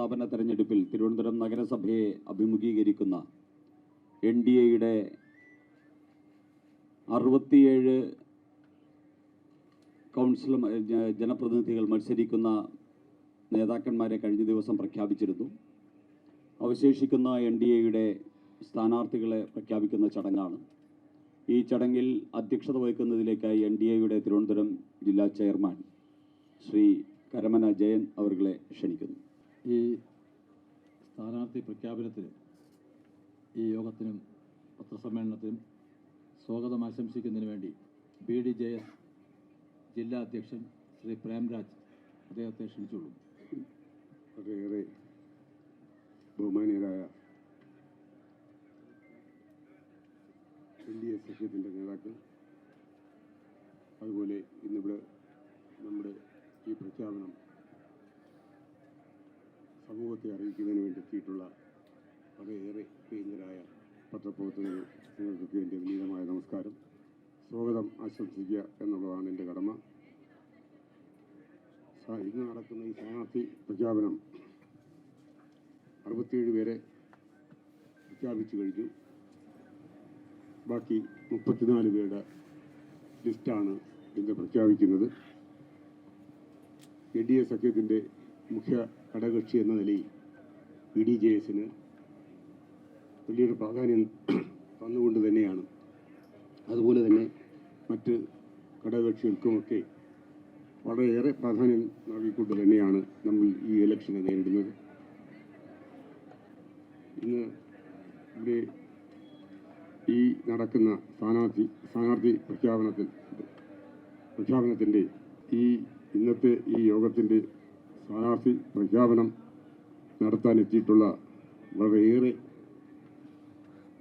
സ്ഥാപന തെരഞ്ഞെടുപ്പിൽ തിരുവനന്തപുരം നഗരസഭയെ അഭിമുഖീകരിക്കുന്ന എൻ ഡി എയുടെ അറുപത്തിയേഴ് കൗൺസിൽ ജനപ്രതിനിധികൾ മത്സരിക്കുന്ന നേതാക്കന്മാരെ കഴിഞ്ഞ ദിവസം പ്രഖ്യാപിച്ചിരുന്നു. അവശേഷിക്കുന്ന എൻ ഡി എയുടെ സ്ഥാനാർത്ഥികളെ പ്രഖ്യാപിക്കുന്ന ചടങ്ങാണ്. ഈ ചടങ്ങിൽ അധ്യക്ഷത വഹിക്കുന്നതിലേക്കായി എൻ ഡി എയുടെ തിരുവനന്തപുരം ജില്ലാ ചെയർമാൻ ശ്രീ കരമന ജയൻ അവർകളെ ക്ഷണിക്കുന്നു. ഈ സ്ഥാനാർത്ഥി പ്രഖ്യാപനത്തിന് ഈ യോഗത്തിനും പത്രസമ്മേളനത്തിനും സ്വാഗതം ആശംസിക്കുന്നതിന് വേണ്ടി ബി ഡി ജെ എസ് ജില്ലാ അധ്യക്ഷൻ ശ്രീ പ്രേംരാജ് അദ്ദേഹത്തെ ക്ഷണിച്ചുള്ളൂ വളരെയേറെ ബഹുമാനീയരായ എൻ ഡി എ സഖ്യത്തിന്റെ നേതാക്കൾ അതുപോലെ ഇന്നിവിടെ നമ്മുടെ ഈ പ്രഖ്യാപനം സമൂഹത്തെ അറിയിക്കുന്നതിന് വേണ്ടി എത്തിയിട്ടുള്ള വളരെയേറെ പ്രിയങ്കരായ പത്രപ്രവർത്തകർ നിങ്ങൾക്കൊക്കെ എന്റെ വിനീതമായ നമസ്കാരം. സ്വാഗതം ആശംസിക്കുക എന്നുള്ളതാണ് എന്റെ കടമ. ഇന്ന് നടക്കുന്ന ഈ സ്ഥാനാർത്ഥി പ്രഖ്യാപനം അറുപത്തിയേഴ് പേരെ പ്രഖ്യാപിച്ചു കഴിഞ്ഞു. ബാക്കി മുപ്പത്തിനാല് പേരുടെ ലിസ്റ്റാണ് ഇന്ന് പ്രഖ്യാപിക്കുന്നത്. എൻ ഡി എ സഖ്യത്തിന്റെ മുഖ്യ ഘടകകക്ഷി എന്ന നിലയിൽ ബി ഡി ജെ എസിന് വലിയൊരു പ്രാധാന്യം തന്നുകൊണ്ട് തന്നെയാണ്. അതുപോലെ തന്നെ മറ്റ് ഘടകകക്ഷികൾക്കുമൊക്കെ വളരെയേറെ പ്രാധാന്യം നൽകിക്കൊണ്ട് തന്നെയാണ് നമ്മൾ ഈ ഇലക്ഷനെ നേരിടുന്നത്. ഇന്ന് ഇവിടെ ഈ നടക്കുന്ന സ്ഥാനാർത്ഥി സ്ഥാനാർത്ഥി പ്രഖ്യാപനത്തിൽ പ്രഖ്യാപനത്തിന്റെ ഈ ഇന്നത്തെ ഈ യോഗത്തിന്റെ സ്ഥാനാർത്ഥി പ്രഖ്യാപനം നടത്താൻ എത്തിയിട്ടുള്ള വളരെയേറെ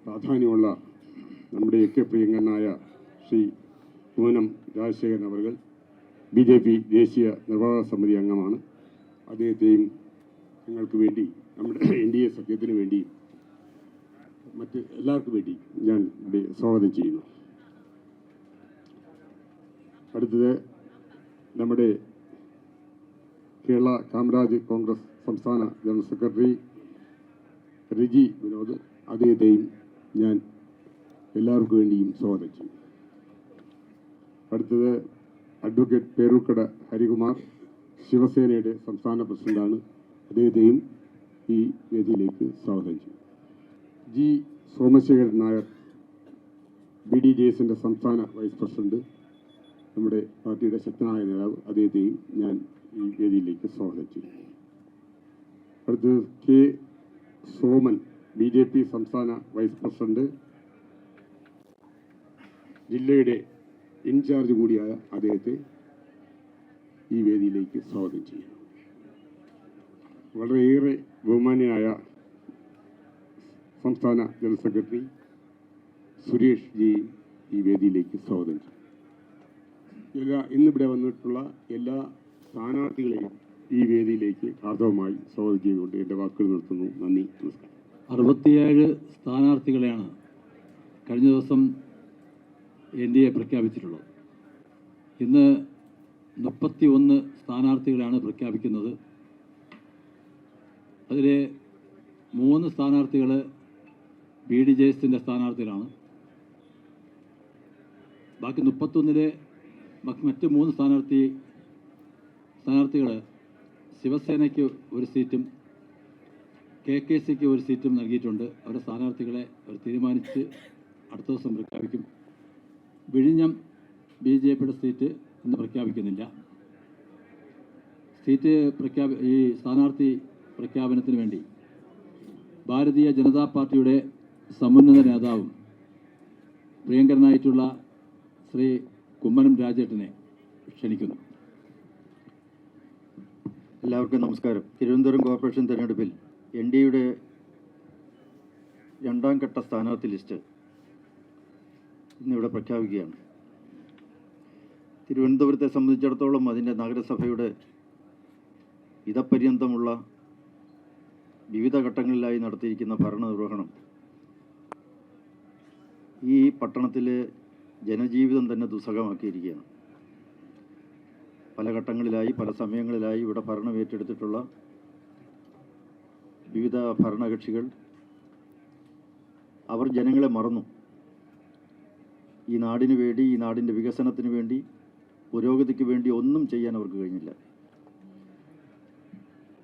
പ്രാധാന്യമുള്ള നമ്മുടെയൊക്കെ പ്രിയങ്കനായ ശ്രീ പൂനം രാജശേഖരൻ അവർ ബി ജെ പി ദേശീയ നിർവാഹക സമിതി അംഗമാണ്. അദ്ദേഹത്തെയും ഞങ്ങൾക്ക് വേണ്ടി നമ്മുടെ എൻ ഡി എ സഖ്യത്തിന് വേണ്ടി മറ്റ് എല്ലാവർക്കും വേണ്ടി ഞാൻ സ്വാഗതം ചെയ്യുന്നു. അടുത്തത് നമ്മുടെ കേരള കാമരാജ് കോൺഗ്രസ് സംസ്ഥാന ജനറൽ സെക്രട്ടറി റിജി വിനോദ് അദ്ദേഹത്തെയും ഞാൻ എല്ലാവർക്കും വേണ്ടിയും സ്വാഗതം ചെയ്യും. അടുത്തത് അഡ്വക്കേറ്റ് പേരൂക്കട ഹരികുമാർ ശിവസേനയുടെ സംസ്ഥാന പ്രസിഡന്റാണ്. അദ്ദേഹത്തെയും ഈ വേദിയിലേക്ക് സ്വാഗതം ചെയ്യും. G. Somasekharan Nair B. D. J എസിന്റെ സംസ്ഥാന വൈസ് പ്രസിഡന്റ് നമ്മുടെ പാർട്ടിയുടെ ശക്തനായ നേതാവ് അദ്ദേഹത്തെയും ഞാൻ ഈ വേദിയിലേക്ക് സ്വാഗതം ചെയ്യും അടുത്തത് K. Soman B J P സംസ്ഥാന വൈസ് പ്രസിഡന്റ് ജില്ലയുടെ ഇൻചാർജ് കൂടിയായ അദ്ദേഹത്തെ ഈ വേദിയിലേക്ക് സ്വാഗതം ചെയ്യുന്നു. വളരെയേറെ ബഹുമാന്യനായ സംസ്ഥാന ജനറൽ സെക്രട്ടറി സുരേഷ് ജി ഈ വേദിയിലേക്ക് സ്വാഗതം ചെയ്യും എല്ലാ ഇന്നിവിടെ വന്നിട്ടുള്ള എല്ലാ സ്ഥാനാർത്ഥികളെയും ഈ വേദിയിലേക്ക് ഹാർദവമായി സ്വാഗതം ചെയ്തുകൊണ്ട് എന്റെ വാക്കുകൾ നിർത്തുന്നു. നന്ദി നമസ്കാരം. അറുപത്തിയേഴ് സ്ഥാനാർത്ഥികളെയാണ് കഴിഞ്ഞ ദിവസം എൻ ഡി എ പ്രഖ്യാപിച്ചിട്ടുള്ളത്. ഇന്ന് മുപ്പത്തി ഒന്ന് സ്ഥാനാർത്ഥികളെയാണ് പ്രഖ്യാപിക്കുന്നത്. അതിൽ മൂന്ന് സ്ഥാനാർത്ഥികൾ ബി ഡി ജെ എസിന്റെ സ്ഥാനാർത്ഥികളാണ്. ബാക്കി മുപ്പത്തൊന്നിലെ മറ്റ് മൂന്ന് സ്ഥാനാർത്ഥി സ്ഥാനാർത്ഥികൾ ശിവസേനയ്ക്ക് ഒരു സീറ്റും കെ കെ സിക്ക് ഒരു സീറ്റും നൽകിയിട്ടുണ്ട്. അവരുടെ സ്ഥാനാർത്ഥികളെ അവർ തീരുമാനിച്ച് അടുത്ത ദിവസം പ്രഖ്യാപിക്കും. വിഴിഞ്ഞം ബി ജെ പിയുടെ സീറ്റ് ഇന്ന് പ്രഖ്യാപിക്കുന്നില്ല. സീറ്റ് പ്രഖ്യാപി ഈ സ്ഥാനാർത്ഥി പ്രഖ്യാപനത്തിന് വേണ്ടി ഭാരതീയ ജനതാ പാർട്ടിയുടെ സമുന്നത നേതാവും പ്രിയങ്കരനായിട്ടുള്ള ശ്രീ കുമ്മനം രാജേട്ടനെ ക്ഷണിക്കുന്നു. എല്ലാവർക്കും നമസ്കാരം. തിരുവനന്തപുരം കോർപ്പറേഷൻ തിരഞ്ഞെടുപ്പിൽ എൻ ഡി യുടെ രണ്ടാം ഘട്ട സ്ഥാനാർത്ഥി ലിസ്റ്റ് ഇന്നിവിടെ പ്രഖ്യാപിക്കുകയാണ്. തിരുവനന്തപുരത്തെ സംബന്ധിച്ചിടത്തോളം അതിന്റെ നഗരസഭയുടെ ഇതപര്യന്തമുള്ള വിവിധ ഘട്ടങ്ങളിലായി നടത്തിയിരിക്കുന്ന ഭരണനിർവഹണം ഈ പട്ടണത്തിലെ ജനജീവിതം തന്നെ ദുസ്സഹമാക്കിയിരിക്കുകയാണ്. പല ഘട്ടങ്ങളിലായി പല സമയങ്ങളിലായി ഇവിടെ ഭരണം ഏറ്റെടുത്തിട്ടുള്ള വിവിധ ഭരണകക്ഷികൾ. അവർ ജനങ്ങളെ മറന്നു. ഈ നാടിനു വേണ്ടി ഈ നാടിന്റെ വികസനത്തിന് വേണ്ടി പുരോഗതിക്ക് വേണ്ടി ഒന്നും ചെയ്യാൻ അവർക്ക് കഴിഞ്ഞില്ല.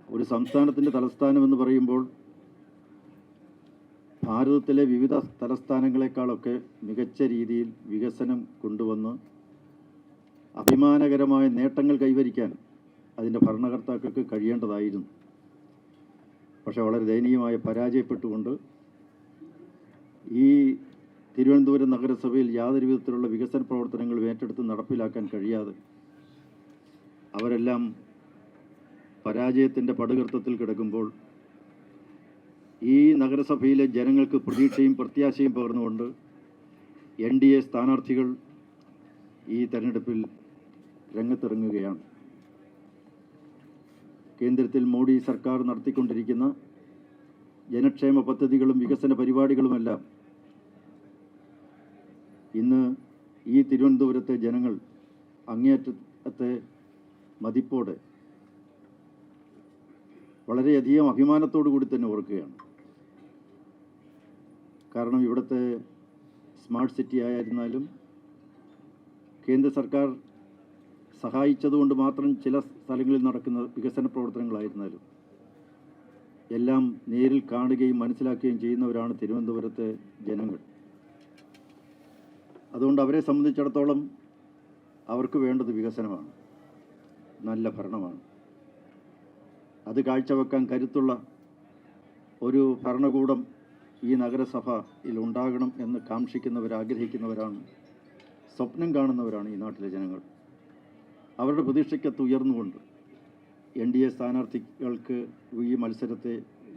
ഒരു സംസ്ഥാനത്തിന്റെ തലസ്ഥാനം എന്ന് പറയുമ്പോൾ ഭാരതത്തിലെ വിവിധ തലസ്ഥാനങ്ങളെക്കാളൊക്കെ മികച്ച രീതിയിൽ വികസനം കൊണ്ടുവന്ന് അഭിമാനകരമായ നേട്ടങ്ങൾ കൈവരിക്കാൻ അതിന്റെ ഭരണകർത്താക്കൾക്ക് കഴിയേണ്ടതായിരുന്നു. പക്ഷെ വളരെ ദയനീയമായി പരാജയപ്പെട്ടുകൊണ്ട് ഈ തിരുവനന്തപുരം നഗരസഭയിൽ യാതൊരു വിധത്തിലുള്ള വികസന പ്രവർത്തനങ്ങൾ ഏറ്റെടുത്ത് നടപ്പിലാക്കാൻ കഴിയാതെ അവരെല്ലാം പരാജയത്തിന്റെ പടുകർത്തത്തിൽ കിടക്കുമ്പോൾ ഈ നഗരസഭയിലെ ജനങ്ങൾക്ക് പ്രതീക്ഷയും പ്രത്യാശയും പകർന്നുകൊണ്ട് എൻ ഡി എ സ്ഥാനാർത്ഥികൾ ഈ തെരഞ്ഞെടുപ്പിൽ രംഗത്തിറങ്ങുകയാണ്. കേന്ദ്രത്തിൽ മോഡി സർക്കാർ നടത്തിക്കൊണ്ടിരിക്കുന്ന ജനക്ഷേമ പദ്ധതികളും വികസന പരിപാടികളുമെല്ലാം ഇന്ന് ഈ തിരുവനന്തപുരത്തെ ജനങ്ങൾ അങ്ങേയറ്റത്തെ മതിപ്പോടെ വളരെയധികം അഭിമാനത്തോടു കൂടി തന്നെ ഓർക്കുകയാണ്. കാരണം ഇവിടുത്തെ സ്മാർട്ട് സിറ്റി ആയിരുന്നാലും കേന്ദ്ര സർക്കാർ സഹായിച്ചതുകൊണ്ട് മാത്രം ചില സ്ഥലങ്ങളിൽ നടക്കുന്ന വികസന പ്രവർത്തനങ്ങളായിരുന്നാലും എല്ലാം നേരിൽ കാണുകയും മനസ്സിലാക്കുകയും ചെയ്യുന്നവരാണ് തിരുവനന്തപുരത്തെ ജനങ്ങൾ. അതുകൊണ്ട് അവരെ സംബന്ധിച്ചിടത്തോളം അവർക്ക് വേണ്ടത് വികസനമാണ് നല്ല ഭരണമാണ്. അത് കാഴ്ചവെക്കാൻ കരുത്തുള്ള ഒരു ഭരണകൂടം ഈ നഗരസഭയിൽ ഉണ്ടാകണം എന്ന് കാക്ഷിക്കുന്നവർ ആഗ്രഹിക്കുന്നവരാണ് സ്വപ്നം കാണുന്നവരാണ് ഈ നാട്ടിലെ ജനങ്ങൾ. അവരുടെ പ്രതീക്ഷയ്ക്കത്ത് ഉയർന്നുകൊണ്ട് എൻ ഡി എ സ്ഥാനാർത്ഥികൾക്ക് ഈ മത്സരത്തെ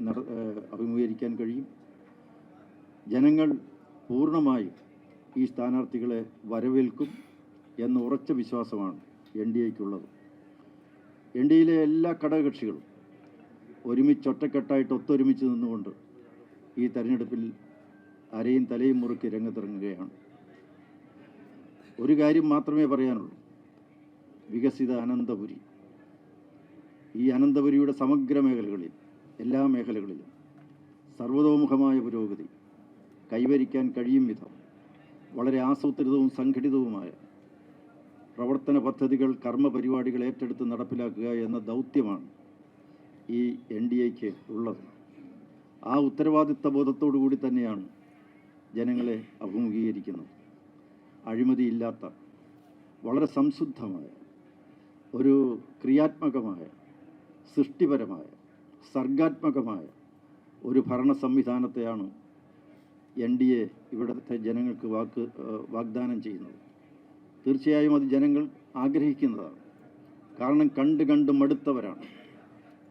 നട അഭിമുഖീകരിക്കാൻ കഴിയും. ജനങ്ങൾ പൂർണമായും ഈ സ്ഥാനാർത്ഥികളെ വരവേൽക്കും എന്ന ഉറച്ച വിശ്വാസമാണ് എൻ ഡി എക്കുള്ളത്. എൻ ഡി എയിലെ എല്ലാ ഘടകകക്ഷികളും ഒരുമിച്ച് ഒറ്റക്കെട്ടായിട്ട് ഒത്തൊരുമിച്ച് നിന്നുകൊണ്ട് ഈ തെരഞ്ഞെടുപ്പിൽ അരയും തലയും മുറുക്കി രംഗത്തിറങ്ങുകയാണ്. ഒരു കാര്യം മാത്രമേ പറയാനുള്ളൂ. വികസിത അനന്തപുരി. ഈ അനന്തപുരിയുടെ സമഗ്ര മേഖലകളിൽ എല്ലാ മേഖലകളിലും സർവതോമുഖമായ പുരോഗതി കൈവരിക്കാൻ കഴിയും വിധം വളരെ ആസൂത്രിതവും സംഘടിതവുമായ പ്രവർത്തന പദ്ധതികൾ കർമ്മ പരിപാടികൾ ഏറ്റെടുത്ത് നടപ്പിലാക്കുക എന്ന ദൗത്യമാണ് ഈ എൻ ഡി എക്ക് ഉള്ളത്. ആ ഉത്തരവാദിത്ത ബോധത്തോടു കൂടി തന്നെയാണ് ജനങ്ങളെ അഭിമുഖീകരിക്കുന്നത്. അഴിമതിയില്ലാത്ത വളരെ സംശുദ്ധമായ ഒരു ക്രിയാത്മകമായ സൃഷ്ടിപരമായ സർഗാത്മകമായ ഒരു ഭരണ സംവിധാനത്തെയാണ് എൻ ഡി എ ഇവിടുത്തെ ജനങ്ങൾക്ക് വാക്ക് വാഗ്ദാനം ചെയ്യുന്നത്. തീർച്ചയായും അത് ജനങ്ങൾ ആഗ്രഹിക്കുന്നതാണ്. കാരണം കണ്ട് കണ്ട് മടുത്തവരാണ്.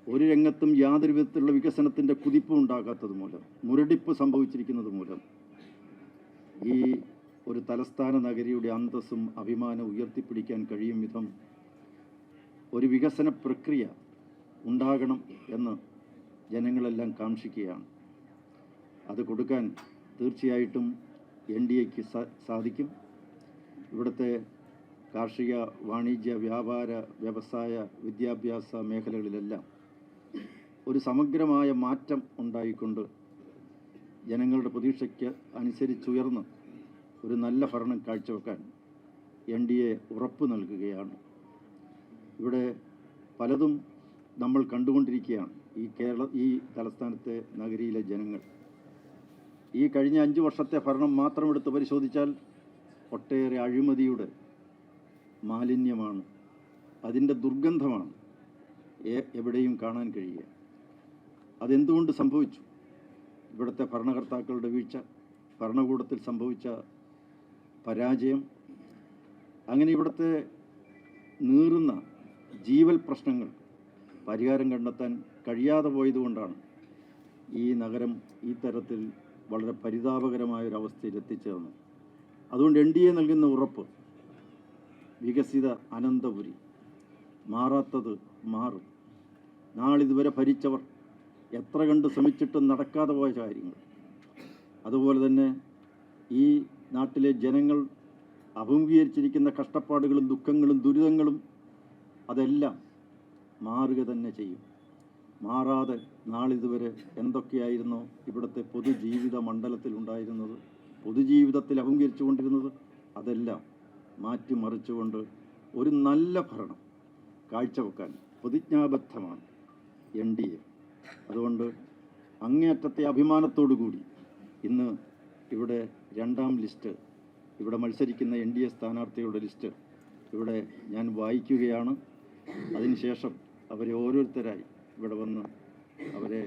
ഒരു രംഗത്തും യാതൊരു വിധത്തിലുള്ള വികസനത്തിന്റെ കുതിപ്പ് ഉണ്ടാകാത്തത് മൂലം മുരടിപ്പ് സംഭവിച്ചിരിക്കുന്നത് മൂലം ഈ ഒരു തലസ്ഥാന നഗരിയുടെ അന്തസ്സും അഭിമാനം ഉയർത്തിപ്പിടിക്കാൻ കഴിയും വിധം ഒരു വികസന പ്രക്രിയ ഉണ്ടാകണം എന്ന് ജനങ്ങളെല്ലാം കാക്ഷിക്കുകയാണ്. അത് കൊടുക്കാൻ തീർച്ചയായിട്ടും എൻ ഡി എക്ക് സാധിക്കും. ഇവിടുത്തെ കാർഷിക വാണിജ്യ വ്യാപാര വ്യവസായ വിദ്യാഭ്യാസ മേഖലകളിലെല്ലാം ഒരു സമഗ്രമായ മാറ്റം ഉണ്ടായിക്കൊണ്ട് ജനങ്ങളുടെ പ്രതീക്ഷയ്ക്ക് അനുസരിച്ചുയർന്ന് ഒരു നല്ല ഭരണം കാഴ്ചവെക്കാൻ എൻ ഡി എ ഉറപ്പ് നൽകുകയാണ്. ഇവിടെ പലതും നമ്മൾ കണ്ടുകൊണ്ടിരിക്കുകയാണ്. ഈ കേരള ഈ തലസ്ഥാനത്തെ നഗരിയിലെ ജനങ്ങൾ. ഈ കഴിഞ്ഞ അഞ്ച് വർഷത്തെ ഭരണം മാത്രം എടുത്ത് പരിശോധിച്ചാൽ ഒട്ടേറെ അഴിമതിയുടെ മാലിന്യമാണ്. അതിന്റെ ദുർഗന്ധമാണ് എവിടെയും കാണാൻ കഴിയുക. അതെന്തുകൊണ്ട് സംഭവിച്ചു? ഇവിടുത്തെ ഭരണകർത്താക്കളുടെ വീഴ്ച ഭരണകൂടത്തിൽ സംഭവിച്ച പരാജയം അങ്ങനെ ഇവിടുത്തെ നീറുന്ന ജീവൽ പ്രശ്നങ്ങൾ പരിഹാരം കണ്ടെത്താൻ കഴിയാതെ പോയതുകൊണ്ടാണ് ഈ നഗരം ഈ തരത്തിൽ വളരെ പരിതാപകരമായ ഒരു അവസ്ഥയിൽ എത്തിച്ചേർന്നത്. അതുകൊണ്ട് എൻ ഡി എ നൽകുന്ന ഉറപ്പ് വികസിത അനന്തപുരി മാറാത്തത് മാറും. നാളിതുവരെ ഭരിച്ചവർ എത്ര കണ്ട് ശ്രമിച്ചിട്ടും നടക്കാതെ പോയ കാര്യങ്ങൾ. അതുപോലെ തന്നെ ഈ നാട്ടിലെ ജനങ്ങൾ അഭിമുഖീകരിച്ചിരിക്കുന്ന കഷ്ടപ്പാടുകളും ദുഃഖങ്ങളും ദുരിതങ്ങളും അതെല്ലാം മാറുക തന്നെ ചെയ്യും. മാറാതെ നാളിതുവരെ എന്തൊക്കെയായിരുന്നു ഇവിടുത്തെ പൊതുജീവിത മണ്ഡലത്തിൽ ഉണ്ടായിരുന്നത് പൊതുജീവിതത്തിൽ അഹങ്കരിച്ചു കൊണ്ടിരുന്നത് അതെല്ലാം മാറ്റിമറിച്ചുകൊണ്ട് ഒരു നല്ല ഭരണം കാഴ്ചവെക്കാൻ പ്രതിജ്ഞാബദ്ധമാണ് എൻ ഡി എ. അതുകൊണ്ട് അങ്ങേയറ്റത്തെ അഭിമാനത്തോടു കൂടി ഇന്ന് ഇവിടെ രണ്ടാം ലിസ്റ്റ് ഇവിടെ മത്സരിക്കുന്ന എൻ ഡി എ സ്ഥാനാർത്ഥികളുടെ ലിസ്റ്റ് ഇവിടെ ഞാൻ വായിക്കുകയാണ്. അതിനുശേഷം അവരെ ഓരോരുത്തരായി ഇവിടെ വന്ന് അവരെ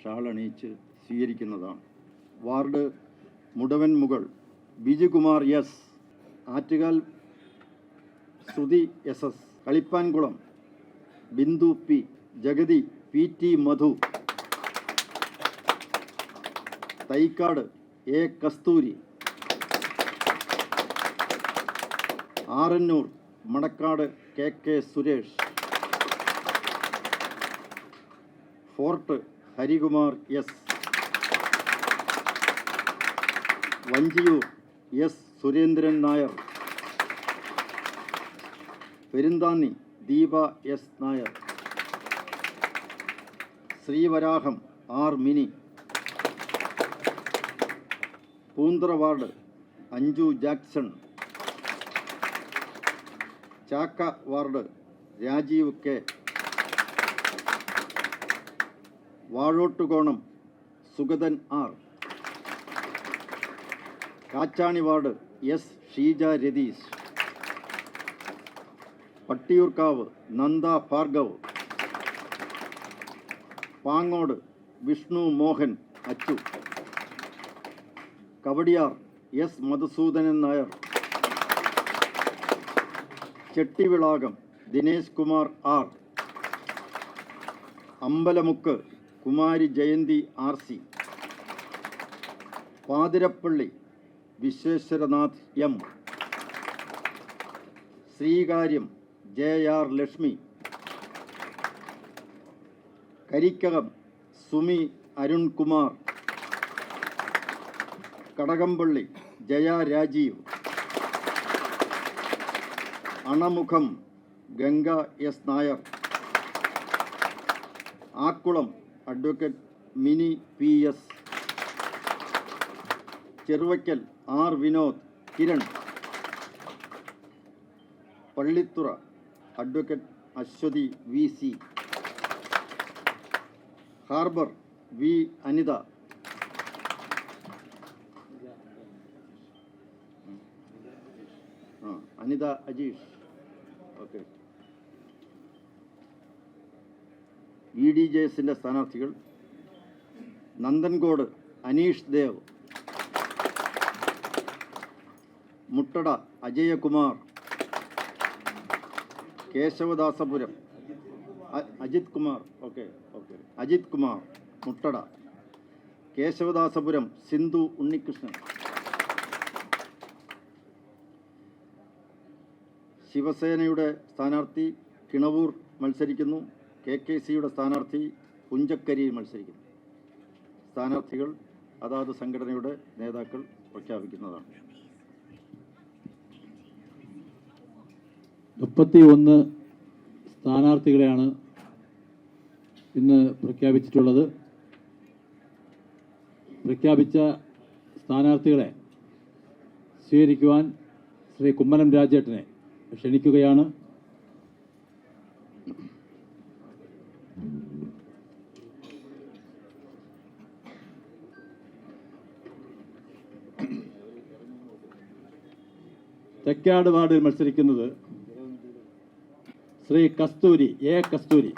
ഷാളണിയിച്ച് സ്വീകരിക്കുന്നതാണ്. Ward Mudavanmugal Bijukumar S Attukal Sruthi S S Kalippankulam Bindu P Jagathy P T Madhu Thycaud A Kasthuri Arannoor Manacaud K K Suresh. Fort Harikumar S. Vanchiyoor S Surendran Nair. Perunthanni Deepa S Nair. Sreevaraham R Mini. Poonthura ward Anju Jackson. Chakka ward Rajeev K. Vazhottukonam Sugathan R. Kachani ward S. Sheeja Ratheesh. Pattiyoorkavu Nanda Bhargav. Pangode Vishnu Mohan Achu. Kowdiar S. Madhusoodanan Nair. Chettivilakam Dinesh Kumar R. Ambalamukku Kumari Jayanthi R. C. Pathirappally Visweswaranath M. Sreekaryam J. R. Lakshmi. Karikkakom Sumi Arunkumar. Kadakampally Jaya Rajeev. Anamukham Ganga S Nair. Akkulam advocate Mini P S. Cheruvaikkal R Vinod Kiran. Pallithura advocate Aswathi V C. Harbour V Anitha. Anitha Ajeesh. E D J എസിന്റെ സ്ഥാനാർത്ഥികൾ Nanthancode Aneesh Dev Muttada Ajayakumar Kesavadasapuram Ajith Kumar okay okay. Ajith Kumar Muttada Kesavadasapuram Sindhu Unnikrishnan. ശിവസേനയുടെ സ്ഥാനാർത്ഥി കിണവൂർ മത്സരിക്കുന്നു. K K സിയുടെ സ്ഥാനാർത്ഥി പുഞ്ചക്കരിയിൽ മത്സരിക്കുന്നു. സ്ഥാനാർത്ഥികൾ അതാത് സംഘടനയുടെ നേതാക്കൾ പ്രഖ്യാപിക്കുന്നതാണ്. മുപ്പത്തി ഒന്ന് സ്ഥാനാർത്ഥികളെയാണ് ഇന്ന് പ്രഖ്യാപിച്ചിട്ടുള്ളത്. പ്രഖ്യാപിച്ച സ്ഥാനാർത്ഥികളെ സ്വീകരിക്കുവാൻ ശ്രീ കുമ്മനം രാജേട്ടനെ ക്ഷണിക്കുകയാണ്. തെക്കാട് വാർഡിൽ മത്സരിക്കുന്നത് Shri Kasthuri A Kasthuri.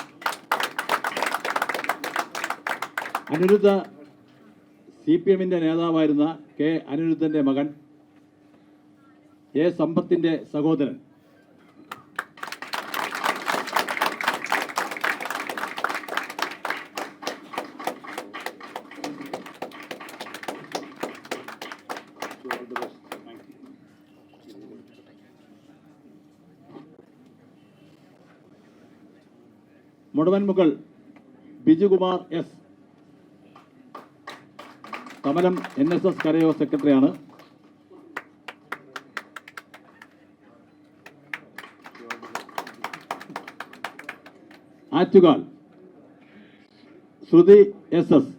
Aniruddha C P എമ്മിന്റെ നേതാവായിരുന്ന കെ അനിരുദ്ധന്റെ മകൻ എ സമ്പത്തിന്റെ സഹോദരൻ. Mudavanmugal Bijukumar S. Kamalam N S S കരയോ സെക്രട്ടറിയാണ്. Attukal. Sruthi S S.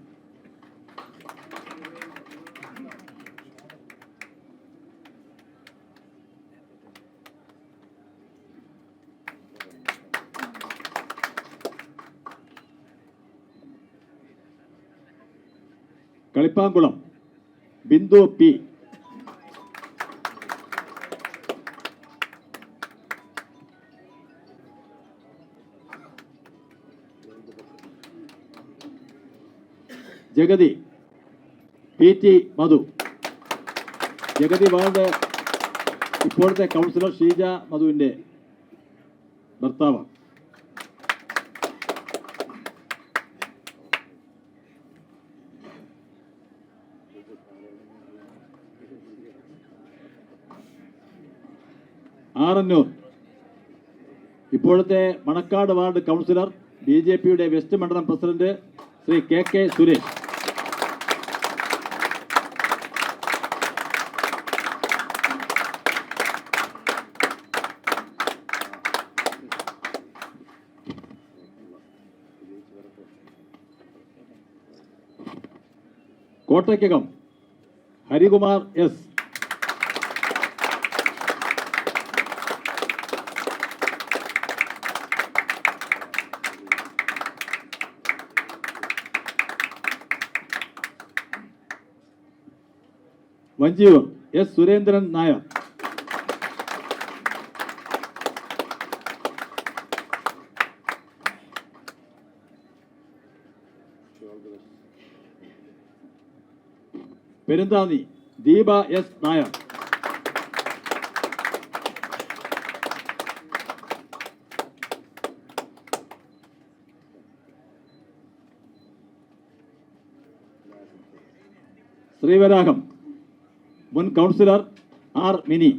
Kalippankulam Bindu P. Jagathy P. T. Madhu. Jagathy ward ഇപ്പോഴത്തെ കൗൺസിലർ ഷീജ മധുവിന്റെ ഭർത്താവാണ്. ആറന്നൂർ. ഇപ്പോഴത്തെ Manacaud ward councillor B J പിയുടെ വെസ്റ്റ് മണ്ഡലം president Shri K K Suresh. Kottakkakom Harikumar S Vanchiyoor S Surendran Nair Perunthanni Deepa S Nair. Sreevaragam മുൻ councillor R Mini.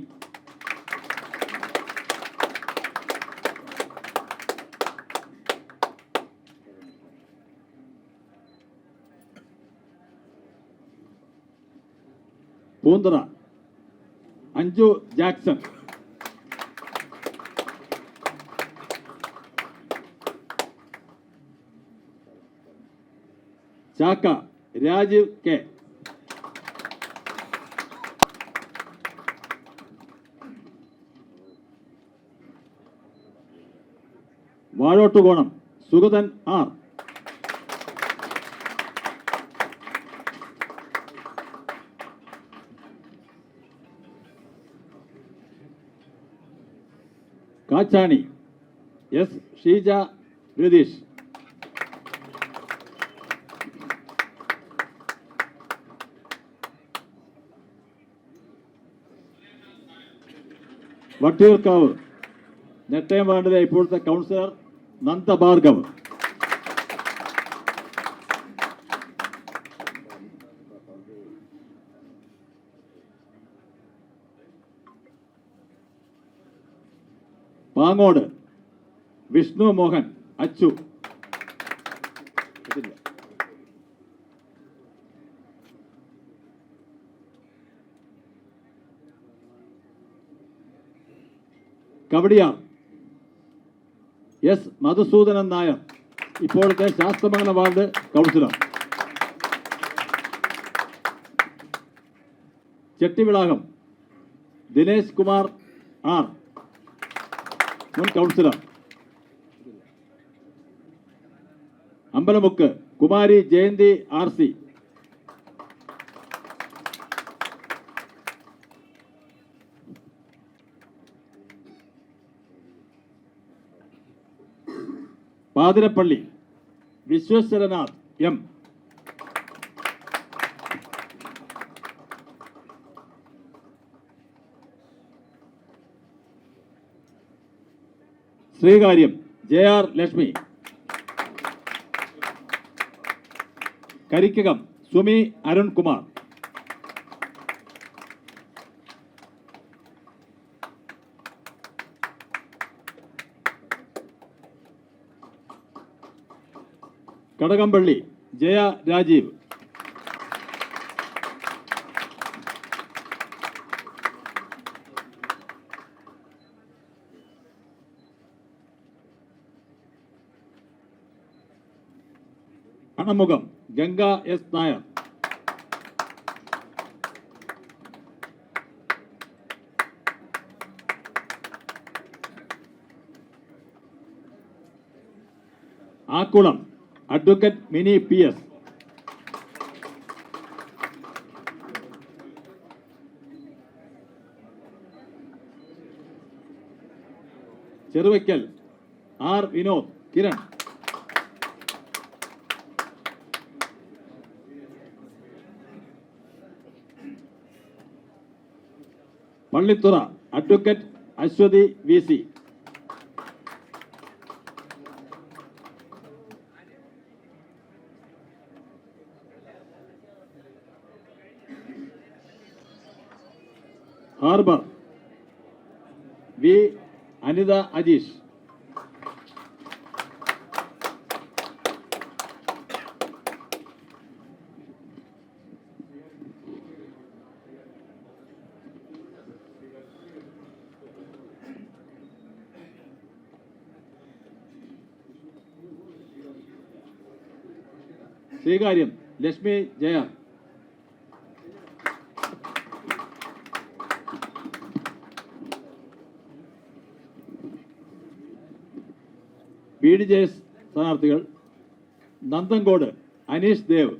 Poonthura. Anju Jackson. Chakka Rajeev K. Vazhottukonam Sugathan R. Kachani S. Sheeja Ratheesh. Vattiyoorkavu. Nettayam വേണ്ടത് ഇപ്പോഴത്തെ councillor Nandabhargav Pangode Vishnu Mohan Achu. Kowdiar S. Madhusoodanan Nair ഇപ്പോഴത്തെ Sasthamangala ward councillor. Chettivilakam Dinesh Kumar R. മുൻ councillor. Ambalamukku Kumari Jayanthi R C. Pathirappally Visweswaranath M. Sreekaryam J R Lakshmi. Karikkakom Sumi Arunkumar. Kadakampally Jaya Rajeev. Anamukham Ganga S Nair. Akkulam advocate Mini P S. Cheruvaikkal R Vinod Kiran. Pallithura advocate Aswathi V C. Harbour V Anitha Ajeesh. Sreekaryam Lakshmi Jaya. B D J സ്ഥാനാർത്ഥികൾ നന്ദൻകോട് അനീഷ് ദേവ്.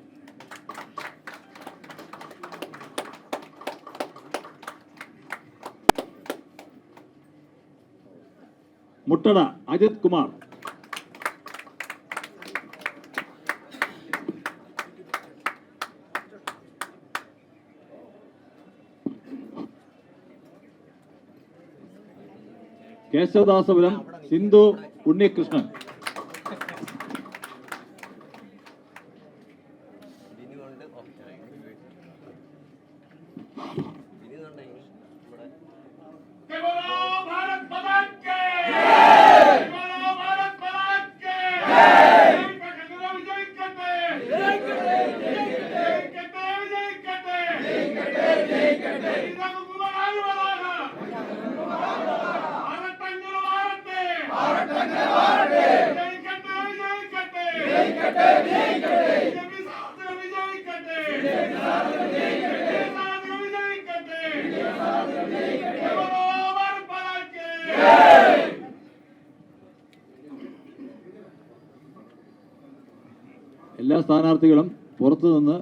മുട്ടട അജിത് കുമാർ. കേശവദാസപുരം സിന്ധു ഉണ്ണികൃഷ്ണൻ. എല്ലാ സ്ഥാനാർത്ഥികളും പുറത്തു നിന്ന്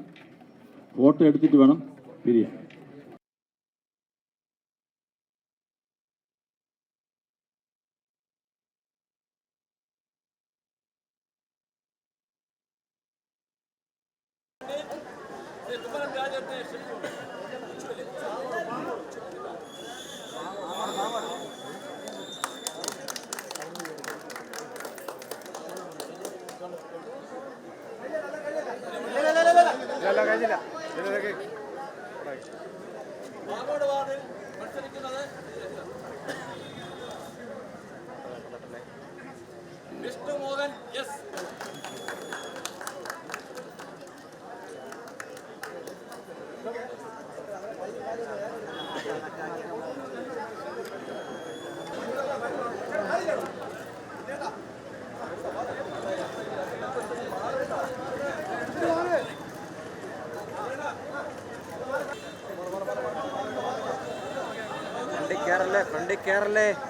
photo എടുത്തിട്ട് വേണം പിരിയാൻ. ഫ്രണ്ടിൽ കയറല്ലേ ഫ്രണ്ടിൽ കയറല്ലേ